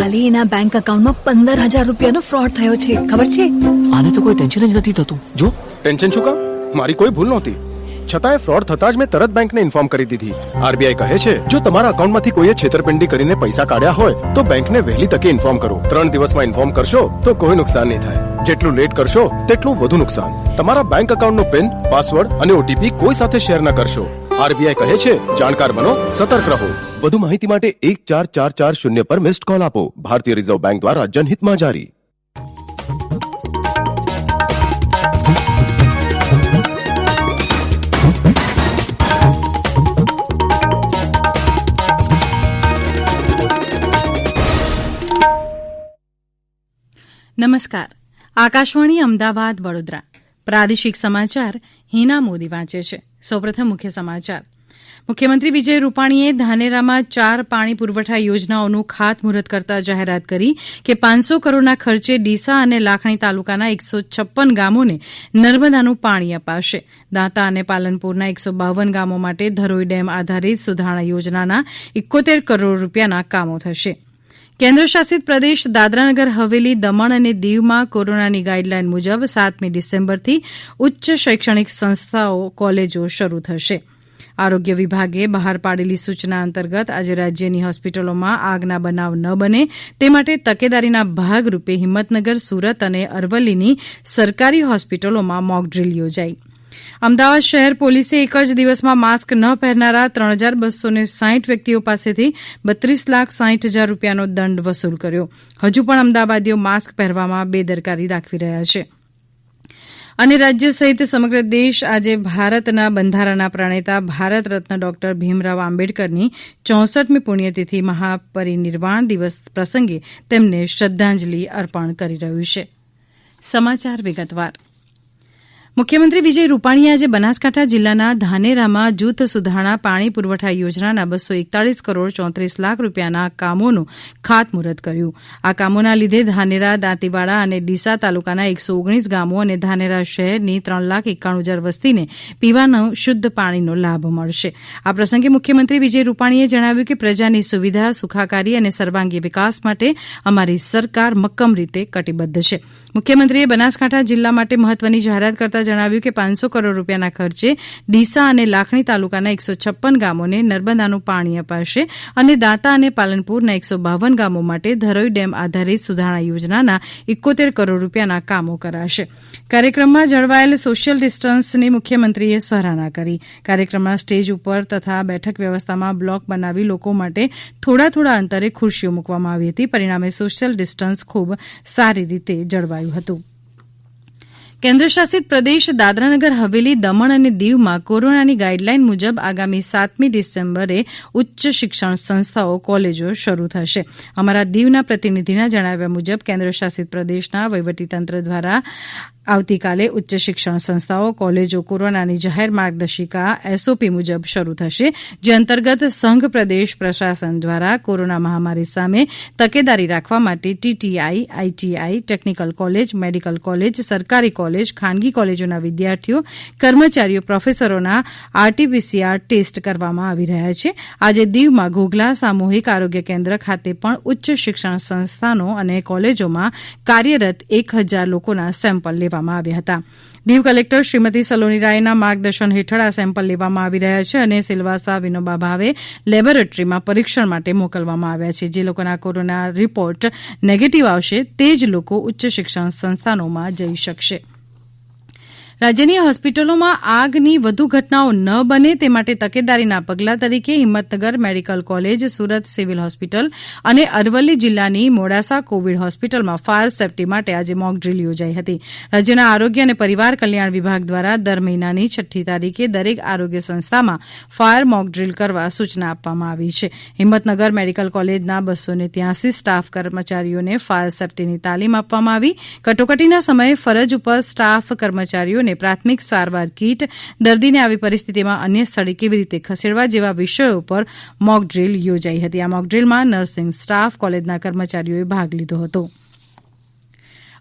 ગઈકાલે એના બેંક એકાઉન્ટમાં પંદર હજાર રૂપિયાનો ફ્રોડ થયો છે. ખબર છે? આને તો કોઈ ટેન્શન જ નથી થતું. જો. ટેન્શન શું કામ? મારી કોઈ ભૂલ નહોતી. છતાંય ફ્રોડ થતા જ મેં તરત બેંકને ઇન્ફોર્મ કરી દીધી. આરબીઆઈ કહે છે જો તમારા અકાઉન્ટમાંથી કોઈએ છેતરપિંડી કરીને પૈસા કાઢ્યા હોય તો બેંકને વહેલી તકે ઇન્ફોર્મ કરો. ત્રણ દિવસમાં ઇન્ફોર્મ કરશો તો કોઈ નુકસાન નહીં થાય. જેટલું લેટ કરશો તેટલું વધુ નુકસાન. તમારા બેંક એકાઉન્ટનો પિન પાસવર્ડ અને ઓટીપી કોઈ સાથે શેર ન કરશો. આરબીઆઈ કહે છે, જાણકાર બનો, સતર્ક રહો. વધુ માહિતી માટે એક ચાર ચાર ચાર શૂન્ય પર મિસ્ડ કોલ આપો. ભારતીય રિઝર્વ બેંક દ્વારા જનહિતમાં જારી. નમસ્કાર. આકાશવાણી અમદાવાદ વડોદરા. પ્રાદેશિક સમાચાર હિના મોદી વાંચે છે. મુખ્યમંત્રી વિજય રૂપાણીએ ધાનેરામાં ચાર પાણી પુરવઠા યોજનાઓનું ખાતમુહૂર્ત કરતા જાહેરાત કરી કે પાંચસો કરોડના ખર્ચે ડીસા અને લાખણી તાલુકાના એકસો છપ્પન ગામોને નર્મદાનું પાણી અપાશે. દાંતા અને પાલનપુરના એકસો બાવન ગામો માટે ધરોઈ ડેમ આધારિત સુધારણા યોજનાના એકોતેર કરોડ રૂપિયાના કામો થશે. શાસિત પ્રદેશ દાદરાનગર, હવેલી, દમણ અને દીવમાં કોરોનાની ગાઇડલાઇન મુજબ સાતમી ડિસેમ્બરથી ઉચ્ચ શૈક્ષણિક સંસ્થાઓ, કોલેજો શરૂ થશે. આરોગ્ય વિભાગે બહાર પાડેલી સૂચના અંતર્ગત આજે રાજ્યની હોસ્પિટલોમાં આગના બનાવ ન બને તે માટે તકેદારીના ભાગરૂપે હિંમતનગર, સુરત અને અરવલ્લીની સરકારી હોસ્પિટલોમાં મોકડ્રીલ યોજાઈ. અમદાવાદ શહેર પોલીસે એક જ દિવસમાં માસ્ક ન પહેરનારા ત્રણ હજાર બસો ને સાહીઠ વ્યક્તિઓ પાસેથી બત્રીસ લાખ સાહીઠ હજાર રૂપિયાનો દંડ વસૂલ કર્યો. હજુ પણ અમદાવાદીઓ માસ્ક પહેરવામાં બેદરકારી દાખવી રહ્યા છે. અને રાજ્ય સહિત સમગ્ર દેશ આજે ભારતના બંધારણના પ્રણેતા ભારત રત્ન ડોક્ટર ભીમરાવ આંબેડકરની ચોસઠમી પુણ્યતિથિ મહાપરિનિર્વાણ દિવસ પ્રસંગે તેમને શ્રદ્ધાંજલિ અર્પણ કરી રહ્યું છે. સમાચાર વિગતવાર. મુખ્યમંત્રી વિજય રૂપાણીએ આજે બનાસકાંઠા જિલ્લાના ધાનેરામાં જૂથ સુધારણા પાણી પુરવઠા યોજનાના બસો એકતાળીસ કરોડ ચોત્રીસ લાખ રૂપિયાના કામોનું ખાતમુહૂર્ત કર્યું. આ કામોના લીધે ધાનેરા, દાંતીવાડા અને ડીસા તાલુકાના એકસો ઓગણીસ ગામો અને ધાનેરા શહેરની ત્રણ લાખ એકાણું હજાર વસ્તીને પીવાનું શુદ્ધ પાણીનો લાભ મળશે. આ પ્રસંગે મુખ્યમંત્રી વિજય રૂપાણીએ જણાવ્યું કે પ્રજાની સુવિધા સુખાકારી અને સર્વાંગી વિકાસ માટે અમારી સરકાર મક્કમ રીતે કટિબદ્ધ છે. મુખ્યમંત્રીએ બનાસકાંઠા જિલ્લા માટે મહત્વની જાહેરાત કરતાં જણાવ્યું કે પાંચસો કરોડ રૂપિયાના ખર્ચે ડીસા અને લાખણી તાલુકાના એકસો છપ્પન ગામોને નર્મદાનું પાણી અપાશે અને દાંતા અને પાલનપુરના એકસો બાવન ગામો માટે ધરોઈ ડેમ આધારિત સુધારણા યોજનાના એકોતેર કરોડ રૂપિયાના કામો કરાશે. કાર્યક્રમમાં જળવાયેલ સોશિયલ ડિસ્ટન્સની મુખ્યમંત્રીએ સરાહના કરી. કાર્યક્રમના સ્ટેજ ઉપર તથા બેઠક વ્યવસ્થામાં બ્લોક બનાવી લોકો માટે થોડા થોડા અંતરે ખુરશીઓ મૂકવામાં આવી હતી. પરિણામે સોશિયલ ડિસ્ટન્સ ખૂબ સારી રીતે જળવાયું હતું. કેન્દ્રશાસિત પ્રદેશ દાદરાનગર, હવેલી, દમણ અને દીવમાં કોરોનાની ગાઇડલાઇન મુજબ આગામી સાતમી ડિસેમ્બરે ઉચ્ચ શિક્ષણ સંસ્થાઓ, કોલેજો શરૂ થશે. અમારા દીવના પ્રતિનિધિના જણાવ્યા મુજબ કેન્દ્રશાસિત પ્રદેશના વહીવટીતંત્ર દ્વારા આવતીકાલે ઉચ્ચ શિક્ષણ સંસ્થાઓ, કોલેજો, કોરોનાની જાહેર માર્ગદર્શિકા એસઓપી મુજબ શરૂ થશે, જે અંતર્ગત સંઘ, પ્રદેશ, પ્રશાસન દ્વારા કોરોના મહામારી સામે તકેદારી રાખવા માટે TTI ITI technical college medical college સરકારી કોલેજ ખાનગી કોલેજોના વિદ્યાર્થીઓ, કર્મચારીઓ, પ્રોફેસરોના આરટીપીસીઆર ટેસ્ટ કરવામાં આવી રહ્યા છે. આજે દીવમાં ઘોઘલા સામૂહિક આરોગ્ય કેન્દ્ર ખાતે પણ ઉચ્ચ શિક્ષણ સંસ્થાનો અને કોલેજોમાં કાર્યરત એક હજાર લોકોના સેમ્પલ લેવામાં આવ્યા હતા. દીવ કલેક્ટર શ્રીમતી સલોની રાયના માર્ગદર્શન હેઠળ આ સેમ્પલ લેવામાં આવી રહ્યા છે અને સિલવાસા વિનોબા ભાવે લેબોરેટરીમાં પરીક્ષણ માટે મોકલવામાં આવ્યા છે. જે લોકોના કોરોના રિપોર્ટ નેગેટિવ આવશે, તે જ લોકો ઉચ્ચ શિક્ષણ સંસ્થાનોમાં જઈ શકશે. રાજ્યની હોસ્પિટલોમાં આગની વધુ ઘટનાઓ ન બને તે માટે તકેદારીના પગલાં તરીકે Himmatnagar medical college, Surat civil hospital અને અરવલ્લી જિલ્લાની મોડાસા કોવિડ હોસ્પિટલમાં ફાયર સેફટી માટે આજે મોકડ્રીલ યોજાઈ હતી. રાજ્યના આરોગ્ય અને પરિવાર કલ્યાણ વિભાગ દ્વારા દર મહિનાની છઠ્ઠી તારીખે દરેક આરોગ્ય સંસ્થામાં ફાયર મોકડ્રીલ કરવા સૂચના આપવામાં આવી છે. હિંમતનગર મેડિકલ કોલેજના બસો સ્ટાફ કર્મચારીઓને ફાયર સેફટીની તાલીમ આપવામાં આવી. કટોકટીના સમયે ફરજ ઉપર સ્ટાફ કર્મચારીઓને પ્રાથમિક સારવાર કીટ દર્દીને આવી પરિસ્થિતિમાં અન્ય સ્થળે કેવી રીતે ખસેડવા જેવા વિષયો પર મોકડ્રીલ યોજાઈ હતી. આ મોકડ્રીલમાં નર્સિંગ સ્ટાફ, કોલેજના કર્મચારીઓએ ભાગ લીધો હતો.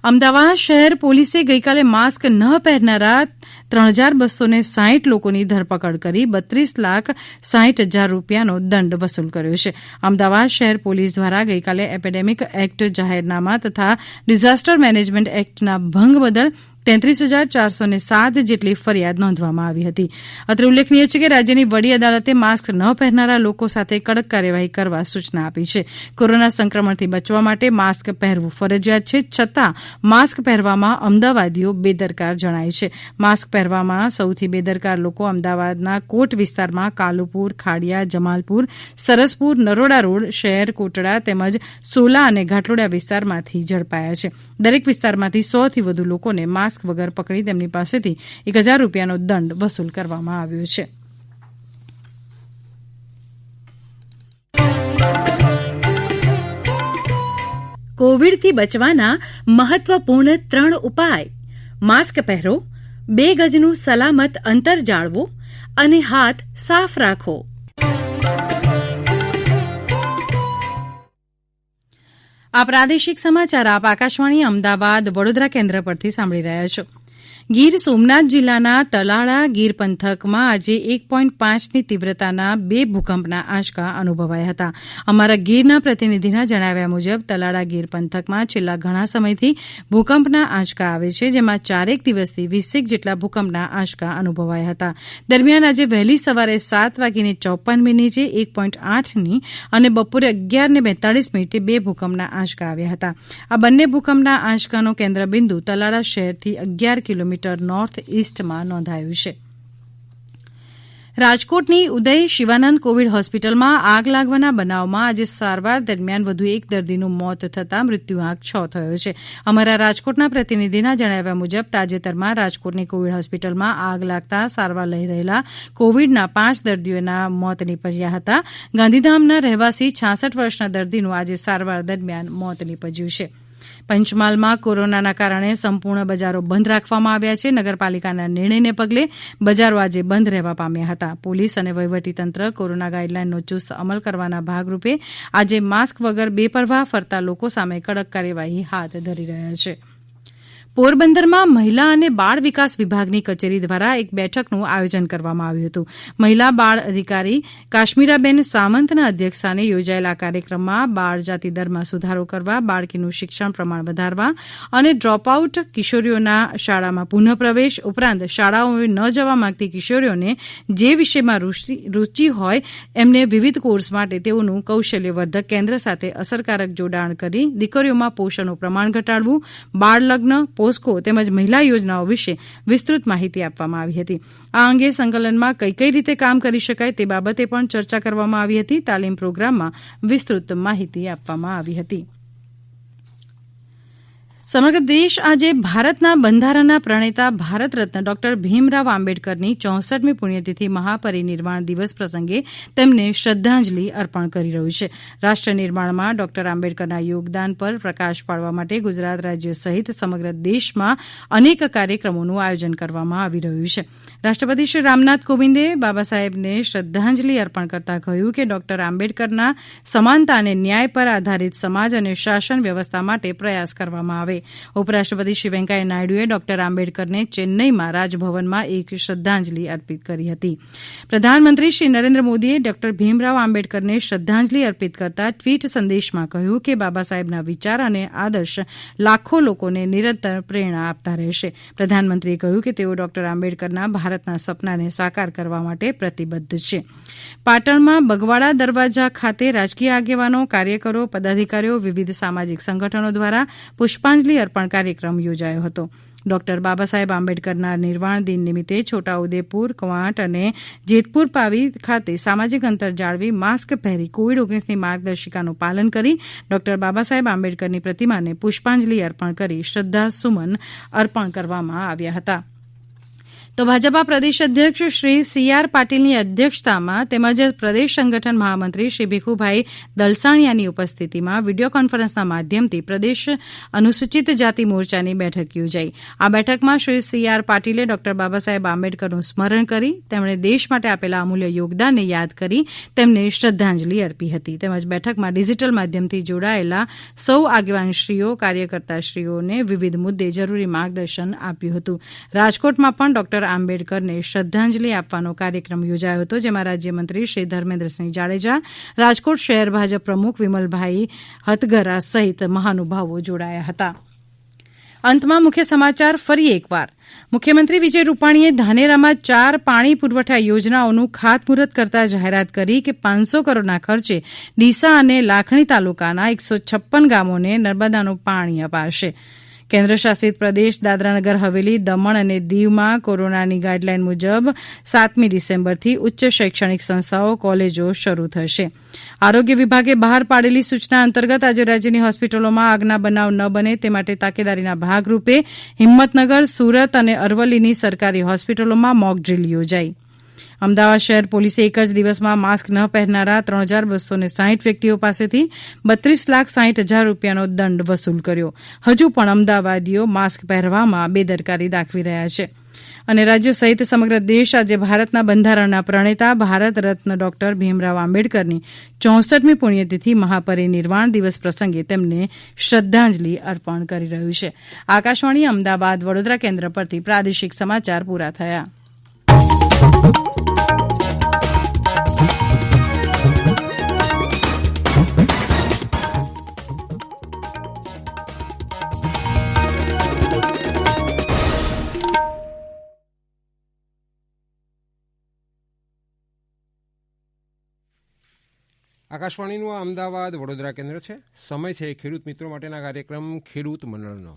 અમદાવાદ શહેર પોલીસે ગઈકાલે માસ્ક ન પહેરનારા ત્રણ હજાર બસો ને સાહીઠ લોકોની ધરપકડ કરી બત્રીસ લાખ સાહીઠ હજાર રૂપિયાનો દંડ વસૂલ કર્યો છે. અમદાવાદ શહેર પોલીસ દ્વારા ગઈકાલે એપેડેમિક એક્ટ જાહેરનામા તથા ડિઝાસ્ટર મેનેજમેન્ટ એક્ટના ભંગ બદલ તેત્રીસ હજાર ચારસો ને સાત જેટલી ફરિયાદ નોંધવામાં આવી હતી. અત્રે ઉલ્લેખનીય છે કે રાજ્યની વડી અદાલતે માસ્ક ન પહેરનારા લોકો સાથે કડક કાર્યવાહી કરવા સૂચના આપી છે. કોરોના સંક્રમણથી બચવા માટે માસ્ક પહેરવું ફરજિયાત છે, છતાં માસ્ક પહેરવામાં અમદાવાદીઓ બેદરકાર જણાય છે. માસ્ક પહેરવામાં સૌથી બેદરકાર લોકો અમદાવાદના કોટ વિસ્તારમાં કાલુપુર, ખાડિયા, જમાલપુર, સરસપુર, નરોડા રોડ, શહેર, કોટડા તેમજ સોલા અને ઘાટલોડા વિસ્તારમાંથી ઝડપાયા છે. દરેક વિસ્તારમાંથી સોથી વધુ લોકોને માસ્ક વગર પકડી તેમની પાસેથી એક હજાર રૂપિયાનો દંડ વસૂલ કરવામાં આવ્યો છે. કોવિડથી બચવાના મહત્વપૂર્ણ ત્રણ ઉપાય. માસ્ક પહેરો, બે ગજનું સલામત અંતર જાળવો અને હાથ સાફ રાખો. આ પ્રાદેશિક સમાચાર આપ આકાશવાણી અમદાવાદ વડોદરા કેન્દ્ર પરથી સાંભળી રહ્યા છો. ગીર સોમનાથ જિલ્લાના તલાળા ગીર પંથકમાં આજે એક પોઇન્ટ પાંચની તીવ્રતાના બે ભૂકંપના આંચકા અનુભવાયા હતા. અમારા ગીરના પ્રતિનિધિના જણાવ્યા મુજબ તલાળા ગીર પંથકમાં છેલ્લા ઘણા સમયથી ભૂકંપના આંચકા આવે છે, જેમાં ચારેક દિવસથી વીસેક જેટલા ભૂકંપના આંચકા અનુભવાયા હતા. દરમિયાન આજે વહેલી સવારે સાત વાગીને ચોપન મિનિટે એક પોઇન્ટ આઠની અને બપોરે અગિયારને બેતાળીસ મિનિટે બે ભૂકંપના આંચકા આવ્યા હતા. આ બંને ભૂકંપના આંચકાનો કેન્દ્રબિંદુ તલાળા શહેરથી અગિયાર કિલોમીટર નોર્થ ઇસ્ટમાં નોંધાયું છે. રાજકોટની ઉદય શિવાનંદ કોવિડ હોસ્પિટલમાં આગ લાગવાના બનાવમાં આજે સારવાર દરમિયાન વધુ એક દર્દીનું મોત થતાં મૃત્યુઆંક છ થયો છે. અમારા રાજકોટના પ્રતિનિધિના જણાવ્યા મુજબ તાજેતરમાં રાજકોટની કોવિડ હોસ્પિટલમાં આગ લાગતા સારવાર લઈ રહેલા કોવિડના પાંચ દર્દીઓના મોત નીપજ્યા હતા. ગાંધીધામના રહેવાસી છાસઠ વર્ષના દર્દીનું આજે સારવાર દરમિયાન મોત નીપજ્યું છે. પંચમહાલમાં કોરોનાના કારણે સંપૂર્ણ બજારો બંધ રાખવામાં આવ્યા છે. નગરપાલિકાના નિર્ણયને પગલે બજારો આજે બંધ રહેવા પામ્યા હતા. પોલીસ અને વહીવટીતંત્ર કોરોના ગાઇડલાઇનનો ચુસ્ત અમલ કરવાના ભાગરૂપે આજે માસ્ક વગર બેપરવાહ ફરતા લોકો સામે કડક કાર્યવાહી હાથ ધરી રહ્યા છે. પોરબંદરમાં મહિલા અને બાળ વિકાસ વિભાગની કચેરી દ્વારા એક બેઠકનું આયોજન કરવામાં આવ્યું હતું. મહિલા બાળ અધિકારી કાશ્મીરાબેન સામંતના અધ્યક્ષસ્થાને યોજાયેલા કાર્યક્રમમાં બાળ જાતિ દરમાં સુધારો કરવા, બાળકીનું શિક્ષણ પ્રમાણ વધારવા અને ડ્રોપઆઉટ કિશોરીઓના શાળામાં પુનઃપ્રવેશ ઉપરાંત શાળાઓએ ન જવા માંગતી કિશોરીઓને જે વિષયમાં રૂચિ હોય એમને વિવિધ કોર્સ માટે તેઓનું કૌશલ્યવર્ધક કેન્દ્ર સાથે અસરકારક જોડાણ કરી, દીકરીઓમાં પોષણનું પ્રમાણ ઘટાડવું બાળ લગ્ન પોસ્કો તેમજ મહિલા યોજનાઓ વિશે વિસ્તૃત માહિતી આપવામાં આવી હતી. આ અંગે સંકલનમાં કઈ કઈ રીતે કામ કરી શકાય તે બાબતે પણ ચર્ચા કરવામાં આવી હતી. તાલીમ પ્રોગ્રામમાં વિસ્તૃત માહિતી આપવામાં આવી હતી. સમગ્ર દેશ આજે ભારતના બંધારણના પ્રણેતા ભારત રત્ન ડોક્ટર ભીમરાવ આંબેડકરની ચોસઠમી પુણ્યતિથિ મહાપરિનિર્વાણ દિવસ પ્રસંગે તેમને શ્રદ્ધાંજલિ અર્પણ કરી રહ્યું છે. રાષ્ટ્ર નિર્માણમાં ડોક્ટર આંબેડકરના યોગદાન પર પ્રકાશ પાડવા માટે ગુજરાત રાજ્ય સહિત સમગ્ર દેશમાં અનેક કાર્યક્રમોનું આયોજન કરવામાં આવી રહ્યું છે. રાષ્ટ્રપતિ શ્રી રામનાથ કોવિંદે બાબા સાહેબને શ્રદ્ધાંજલિ અર્પણ કરતાં કહ્યું કે ડોક્ટર આંબેડકરના સમાનતા અને ન્યાય પર આધારિત સમાજ અને શાસન વ્યવસ્થા માટે પ્રયાસ કરવામાં આવે. ઉપરાષ્ટ્રપતિ શ્રી વેંકૈયા નાયડુએ ડોક્ટર આંબેડકરને ચેન્નઈમાં રાજભવનમાં એક શ્રદ્ધાંજલિ અર્પિત કરી હતી. પ્રધાનમંત્રી શ્રી નરેન્દ્ર મોદીએ ડોક્ટર ભીમરાવ આંબેડકરને શ્રદ્ધાંજલિ અર્પિત કરતા ટ્વીટ સંદેશમાં કહ્યું કે બાબા સાહેબના વિચાર અને આદર્શ લાખો લોકોને નિરંતર પ્રેરણા આપતા રહેશે. પ્રધાનમંત્રીએ કહ્યું કે તેઓ ડોક્ટર આંબેડકરના ભારતના સપનાને સાકાર કરવા માટે પ્રતિબદ્ધ છે. પાટણમાં બગવાડા દરવાજા ખાતે રાજકીય આગેવાનો, કાર્યકરો, પદાધિકારીઓ, વિવિધ સામાજિક સંગઠનો દ્વારા પુષ્પાંજલિ અર્પણ કાર્યક્રમ યોજાયો હતો. ડોક્ટર બાબા સાહેબ આંબેડકરના નિર્વાણ દિન નિમિત્તે છોટાઉદેપુર, કવાંટ અને જેતપુર પાવી ખાતે સામાજિક અંતર જાળવી માસ્ક પહેરી કોવિડ ઓગણીસની માર્ગદર્શિકાનું પાલન કરી ડોક્ટર બાબા સાહેબ આંબેડકરની પ્રતિમાને પુષ્પાંજલિ અર્પણ કરી શ્રદ્ધાસુમન અર્પણ કરવામાં આવ્યા હતા. તો ભાજપા પ્રદેશ અધ્યક્ષ શ્રી સી આર પાટીલની અધ્યક્ષતામાં તેમજ પ્રદેશ સંગઠન મહામંત્રી શ્રી ભીખુભાઈ દલસાણિયાની ઉપસ્થિતિમાં વીડિયો કોન્ફરન્સના માધ્યમથી પ્રદેશ અનુસૂચિત જાતિ મોરચાની બેઠક યોજાઈ. આ બેઠકમાં શ્રી સી આર પાટીલે ડોક્ટર બાબા સાહેબ આંબેડકરનું સ્મરણ કરી, તેમણે દેશ માટે આપેલા અમૂલ્ય યોગદાનને યાદ કરી, તેમને શ્રદ્ધાંજલિ અર્પી હતી. તેમજ બેઠકમાં ડિજીટલ માધ્યમથી જોડાયેલા સૌ આગેવાનશ્રીઓ, કાર્યકર્તાશ્રીઓને વિવિધ મુદ્દે જરૂરી માર્ગદર્શન આપ્યું હતું. રાજકોટમાં પણ ડોક્ટર આંબેડકરને શ્રદ્ધાંજલિ આપવાનો કાર્યક્રમ યોજાયો હતો, જેમાં રાજ્યમંત્રી શ્રી ધર્મેન્દ્રસિંહ જાડેજા, રાજકોટ શહેર ભાજપ પ્રમુખ વિમલભાઈ હતગરા સહિત મહાનુભાવો જોડાયા હતા. અંતમાં મુખ્ય સમાચાર ફરી એકવાર. મુખ્યમંત્રી વિજય રૂપાણીએ ધાનેરામાં ચાર પાણી પુરવઠા યોજનાઓનું ખાતમુહૂર્ત કરતા જાહેરાત કરી કે પાંચસો કરોડના ખર્ચે ડીસા અને લાખણી તાલુકાના એકસો છપ્પન ગામોને નર્મદાનું પાણી અપાશે. કેન્દ્ર શાસિત પ્રદેશ દાદરાનગર, હવેલી, દમણ અને દીવમાં કોરોનાની ગાઇડલાઇન મુજબ સાતમી ડિસેમ્બરથી ઉચ્ચ શૈક્ષણિક સંસ્થાઓ, કોલેજો શરૂ થશે. આરોગ્ય વિભાગે બહાર પાડેલી સૂચના અંતર્ગત આજે રાજ્યની હોસ્પિટલોમાં આગના બનાવ ન બને તે માટે તાકેદારીના ભાગરૂપે હિંમતનગર, સુરત અને અરવલ્લીની સરકારી હોસ્પિટલોમાં મોકડ્રીલ યોજાઈ. અમદાવાદ શહેર પોલીસે એક જ દિવસમાં માસ્ક ન પહેરનારા ત્રણ હજાર બસો ને સાહીઠ વ્યક્તિઓ પાસેથી બત્રીસ લાખ સાહીઠ હજાર રૂપિયાનો દંડ વસૂલ કર્યો. હજુ પણ અમદાવાદીઓ માસ્ક પહેરવામાં બેદરકારી દાખવી રહ્યા છે. અને રાજ્યો સહિત સમગ્ર દેશ આજે ભારતના બંધારણના પ્રણેતા ભારત રત્ન ડોક્ટર ભીમરાવ આંબેડકરની ચોસઠમી પુણ્યતિથિ મહાપરિનિર્વાણ દિવસ પ્રસંગે તેમને શ્રદ્ધાંજલિ અર્પણ કરી રહ્યું છે. આકાશવાણી અમદાવાદ વડોદરા કેન્દ્ર પરથી પ્રાદેશિક સમાચાર પૂરા થયા. આકાશવાણીનું અમદાવાદ વડોદરા કેન્દ્ર છે. સમય છે ખેડૂત મિત્રો માટેના કાર્યક્રમ ખેડૂત મંડળનો.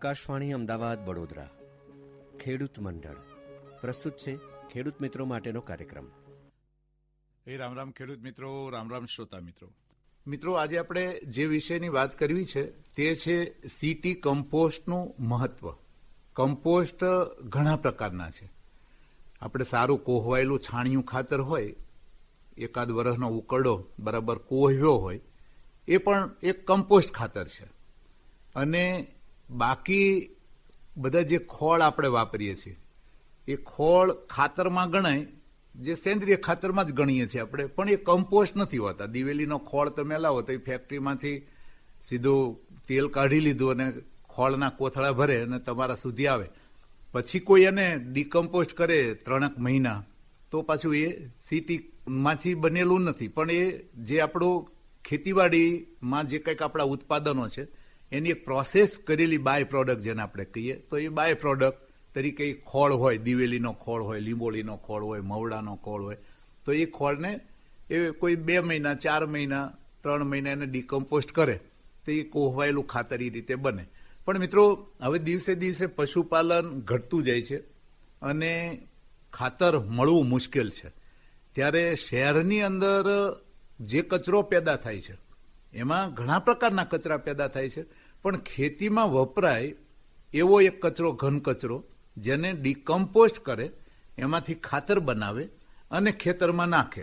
આકાશવાણી અમદાવાદ વડોદરા. ખેડૂત મંડળ. પ્રસ્તુત છે ખેડૂત મિત્રો માટેનો કાર્યક્રમ. એ રામ રામ ખેડૂત મિત્રો, રામ રામ શ્રોતા મિત્રો. મિત્રો, આજે આપણે જે વિષયની વાત કરવી છે, તે છે સીટી કમ્પોસ્ટનું મહત્વ. કમ્પોસ્ટ ઘણા પ્રકારના છે. આપણે સારું કોહવાયેલું છાણિયું ખાતર હોય, એકાદ વર્ષનો ઉકરડો બરાબર કોહવ્યો હોય, એ પણ એક કમ્પોસ્ટ ખાતર છે. અને બાકી બધા જે ખોળ આપણે વાપરીએ છીએ, એ ખોળ ખાતરમાં ગણાય, જે સેન્દ્રિય ખાતરમાં જ ગણીએ છીએ આપણે, પણ એ કમ્પોસ્ટ નથી હોતા. દિવેલીનો ખોળ તમે લાવો તો એ ફેક્ટરીમાંથી સીધું તેલ કાઢી લીધું અને ખોળના કોથળા ભરે અને તમારા સુધી આવે. પછી કોઈ એને ડિકમ્પોસ્ટ કરે ત્રણેક મહિના, તો પાછું એ સિટીમાંથી બનેલું નથી. પણ એ જે આપણું ખેતીવાડીમાં જે કંઈક આપણા ઉત્પાદનો છે એની એક પ્રોસેસ કરેલી બાય પ્રોડક્ટ જેને આપણે કહીએ, તો એ બાય પ્રોડક્ટ તરીકે ખોળ હોય, દિવેલીનો ખોળ હોય, લીંબોળીનો ખોળ હોય, મવડાનો ખોળ હોય, તો એ ખોળને એ કોઈ બે મહિના, ચાર મહિના, ત્રણ મહિના એને ડિકમ્પોસ્ટ કરે, તો એ કોહવાયેલું ખાતર એ રીતે બને. પણ મિત્રો, હવે દિવસે દિવસે પશુપાલન ઘટતું જાય છે અને ખાતર મળવું મુશ્કેલ છે. ત્યારે શહેરની અંદર જે કચરો પેદા થાય છે એમાં ઘણા પ્રકારના કચરા પેદા થાય છે. પણ ખેતીમાં વપરાય એવો એક કચરો, ઘન કચરો, જેને ડિકમ્પોસ્ટ કરે, એમાંથી ખાતર બનાવે અને ખેતરમાં નાખે.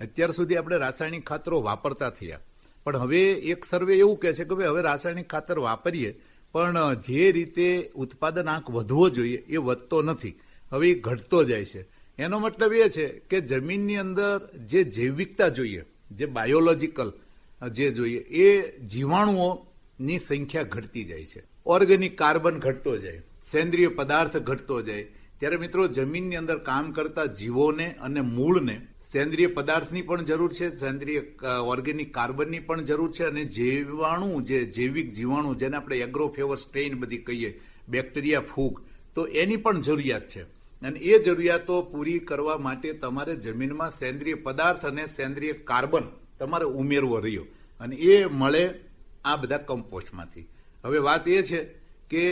અત્યાર સુધી આપણે રાસાયણિક ખાતરો વાપરતા થયા. પણ હવે એક સર્વે એવું કહે છે કે ભાઈ, હવે રાસાયણિક ખાતર વાપરીએ, પણ જે રીતે ઉત્પાદન આંક વધવો જોઈએ એ વધતો નથી. હવે એ ઘટતો જાય છે. એનો મતલબ એ છે કે જમીનની અંદર જે જૈવિકતા જોઈએ, જે બાયોલોજીકલ જે જોઈએ, એ જીવાણુઓની સંખ્યા ઘટતી જાય છે. ઓર્ગેનિક કાર્બન ઘટતો જાય, સેન્દ્રિય પદાર્થ ઘટતો જાય. ત્યારે મિત્રો, જમીનની અંદર કામ કરતા જીવોને અને મૂળને સેન્દ્રિય પદાર્થની પણ જરૂર છે, સેન્દ્રિય ઓર્ગેનિક કાર્બનની પણ જરૂર છે અને જીવાણુ જે જૈવિક જીવાણુ જેને આપણે એગ્રોફેવર સ્ટ્રેઇન બધી કહીએ બેક્ટેરિયા ફૂગ, તો એની પણ જરૂરિયાત છે. અને એ જરૂરિયાતો પૂરી કરવા માટે તમારે જમીનમાં સેન્દ્રિય પદાર્થ અને સેન્દ્રિય કાર્બન તમારે ઉમેરવો રહ્યો. અને એ મળે આ બધા કમ્પોસ્ટમાંથી. હવે વાત એ છે કે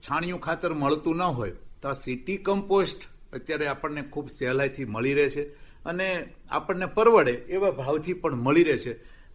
છાણિયું ખાતર મળતું ન હોય તો આ સિટી કમ્પોસ્ટ અત્યારે આપણને ખૂબ સહેલાઈથી મળી રહે છે અને આપણને પરવડે એવા ભાવથી પણ મળી રહે છે.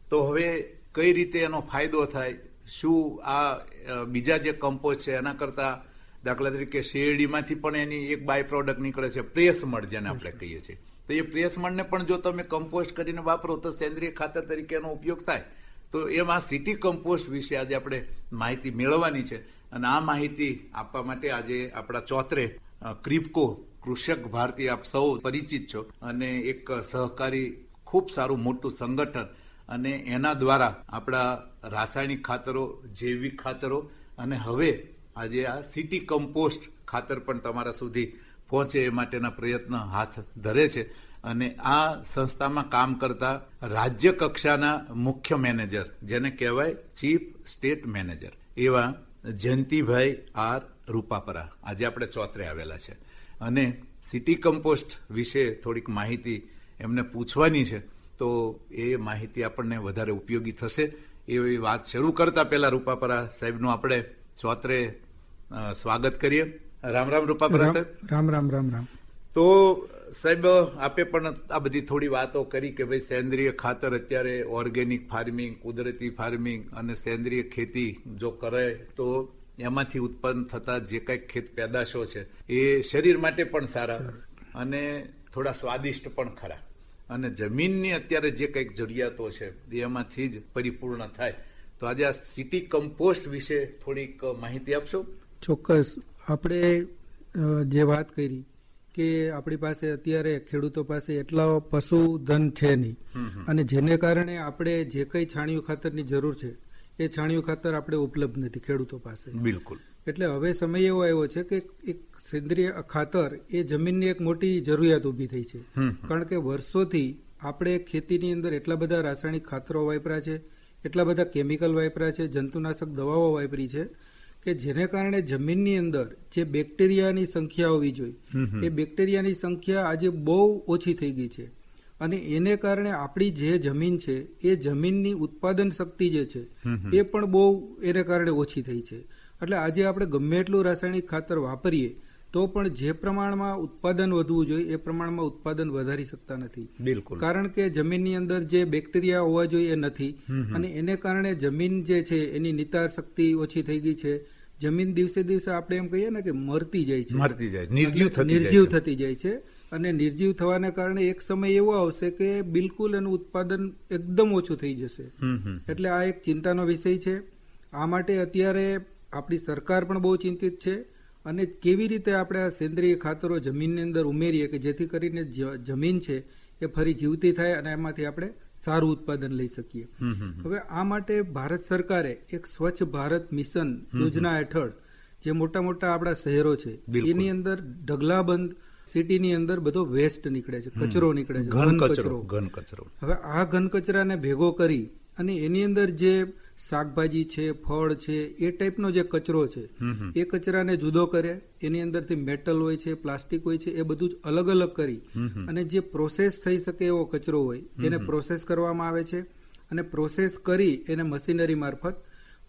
તો હવે કઈ રીતે એનો ફાયદો થાય? શું આ બીજા જે કમ્પોસ્ટ છે એના કરતાં દાખલા તરીકે શેરડીમાંથી પણ એની એક બાય પ્રોડક્ટ નીકળે છે, પ્રેસ મળ જેને આપણે કહીએ છીએ. તો એ પ્રેસ મળને પણ જો તમે કમ્પોસ્ટ કરીને વાપરો તો સેન્દ્રિય ખાતર તરીકે એનો ઉપયોગ થાય. તો એમાં સિટી કમ્પોસ્ટ વિશે આજે આપણે માહિતી મેળવવાની છે. અને આ માહિતી આપવા માટે આજે આપણા ચોતરે ક્રિપકો કૃષક ભારતી આપ સૌ પરિચિત છો. અને એક સહકારી, ખૂબ સારું મોટું સંગઠન. અને એના દ્વારા આપણા રાસાયણિક ખાતરો, જૈવિક ખાતરો. અને હવે આજે આ સિટી કમ્પોસ્ટ ખાતર પણ તમારા સુધી પહોંચે એ માટેના પ્રયત્ન હાથ ધરે છે. અને આ સંસ્થામાં કામ કરતા રાજ્ય કક્ષાના મુખ્ય મેનેજર, જેને કહેવાય ચીફ સ્ટેટ મેનેજર, એવા જયંતિભાઈ આર રૂપાપરા. આજે આપણે ચોતરે આવેલા છે. અને સિટી કમ્પોસ્ટ વિશે થોડીક માહિતી એમને પૂછવાની છે. તો એ માહિતી આપણને વધારે ઉપયોગી થશે. એવી વાત શરૂ કરતા પહેલા રૂપાપરા સાહેબનું આપણે ચોતરે સ્વાગત કરીએ. રામ રામ રૂપાપરા સાહેબ. રામ રામ રામ રામ. તો સાહેબ આપે પણ આ બધી થોડી વાતો કરી કે ભાઈ સેન્દ્રિય ખાતર અત્યારે ઓર્ગેનિક ફાર્મિંગ કુદરતી ફાર્મિંગ અને સેન્દ્રિય ખેતી જો કરે તો એમાંથી ઉત્પન્ન થતા જે કંઈક ખેત પેદાશો છે એ શરીર માટે પણ સારા. અને થોડા સ્વાદિષ્ટ પણ ખરા. અને જમીનની અત્યારે જે કંઈક જરૂરિયાતો છે એમાંથી જ પરિપૂર્ણ થાય. તો આજે આ સિટી કમ્પોસ્ટ વિશે થોડીક માહિતી આપશો? ચોક્કસ. આપણે જે વાત કરી કે આપણી પાસે અત્યારે ખેડૂતો પાસે એટલા પશુધન છે નહીં. અને જેને કારણે આપણે જે કંઈ છાણિયું ખાતરની જરૂર છે એ છાણિયું ખાતર આપણે ઉપલબ્ધ નથી ખેડૂતો પાસે. બિલકુલ. એટલે હવે સમય એવો આવ્યો છે કે એક સેન્દ્રિય ખાતર એ જમીનની એક મોટી જરૂરિયાત ઊભી થઈ છે. કારણ કે વર્ષોથી આપણે ખેતીની અંદર એટલા બધા રાસાયણિક ખાતરો વાપર્યા છે એટલા બધા કેમિકલ વાપર્યા છે જંતુનાશક દવાઓ વાપરી છે કે જેને કારણે જમીનની અંદર જે બેક્ટેરિયાની સંખ્યા હોવી જોઈએ એ બેક્ટેરિયાની સંખ્યા આજે બહુ ઓછી થઈ ગઈ છે. અને એને કારણે આપણી જે જમીન છે એ જમીનની ઉત્પાદન શક્તિ જે છે એ પણ બહુ એને કારણે ઓછી થઈ છે. એટલે આજે આપણે ગમે એટલું રાસાયણિક ખાતર વાપરીએ તો પણ જે પ્રમાણમાં ઉત્પાદન વધવું જોઈએ એ પ્રમાણમાં ઉત્પાદન વધારી શકતા નથી. બિલકુલ. કારણ કે જમીનની અંદર જે બેક્ટેરિયા હોવા જોઈએ એ નથી. અને એને કારણે જમીન જે છે એની નિતાર શક્તિ ઓછી થઈ ગઈ છે. જમીન દિવસે દિવસે આપણે એમ કહીએ ને કે મરતી જાય છે. મરતી જાય નિર્જીવ નિર્જીવ. થતી જાય છે. અને નિર્જીવ થવાને કારણે એક સમય એવો આવશે કે બિલકુલ એનું ઉત્પાદન એકદમ ઓછું થઈ જશે. એટલે આ એક ચિંતાનો વિષય છે. આ માટે અત્યારે આપણી સરકાર પણ બહુ ચિંતિત છે. અને કેવી રીતે આપણે આ સેન્દ્રિય ખાતરો જમીનની અંદર ઉમેરીએ કે જેથી કરીને જમીન છે એ ફરી જીવતી થાય અને એમાંથી આપણે સારું ઉત્પાદન લઈ શકીએ. હવે આ માટે ભારત સરકારે એક સ્વચ્છ ભારત મિશન યોજના હેઠળ જે મોટા મોટા આપણા શહેરો છે એની અંદર ઢગલાબંધ સિટીની અંદર બધો વેસ્ટ નીકળે છે કચરો નીકળે છે ઘન ઘન કચરો. ઘન કચરો. હવે આ ઘન કચરાને ભેગો કરી અને એની અંદર જે શાકભાજી છે ફળ છે એ ટાઈપનો જે કચરો છે એ કચરાને જુદો કરે એની અંદરથી મેટલ હોય છે પ્લાસ્ટિક હોય છે એ બધું જ અલગ અલગ કરી અને જે પ્રોસેસ થઈ શકે એવો કચરો હોય એને પ્રોસેસ કરવામાં આવે છે અને પ્રોસેસ કરી એને મશીનરી મારફત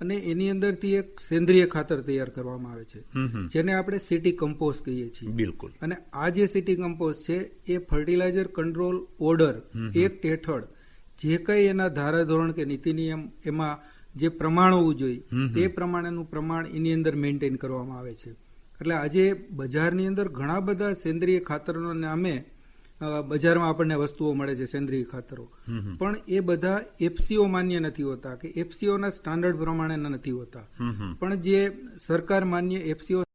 અને એની અંદરથી એક સેન્દ્રિય ખાતર તૈયાર કરવામાં આવે છે જેને આપણે સિટી કમ્પોઝ કહીએ છીએ. બિલકુલ. અને આ જે સિટી કમ્પોઝ છે એ ફર્ટિલાઇઝર કંટ્રોલ ઓર્ડર એક્ટ હેઠળ જે કંઈ એના ધારાધોરણ કે નીતિ નિયમ એમાં જે પ્રમાણ હોવું જોઈએ એ પ્રમાણેનું પ્રમાણ એની અંદર મેન્ટેન કરવામાં આવે છે. એટલે આજે બજારની અંદર ઘણા બધા સેન્દ્રિય ખાતરોના નામે બજારમાં આપણને વસ્તુઓ મળે છે સેન્દ્રિય ખાતરો. પણ એ બધા એફસીઓ માન્ય નથી હોતા કે એફસીઓના સ્ટાન્ડર્ડ પ્રમાણેના નથી હોતા. પણ જે સરકાર માન્ય એફસીઓ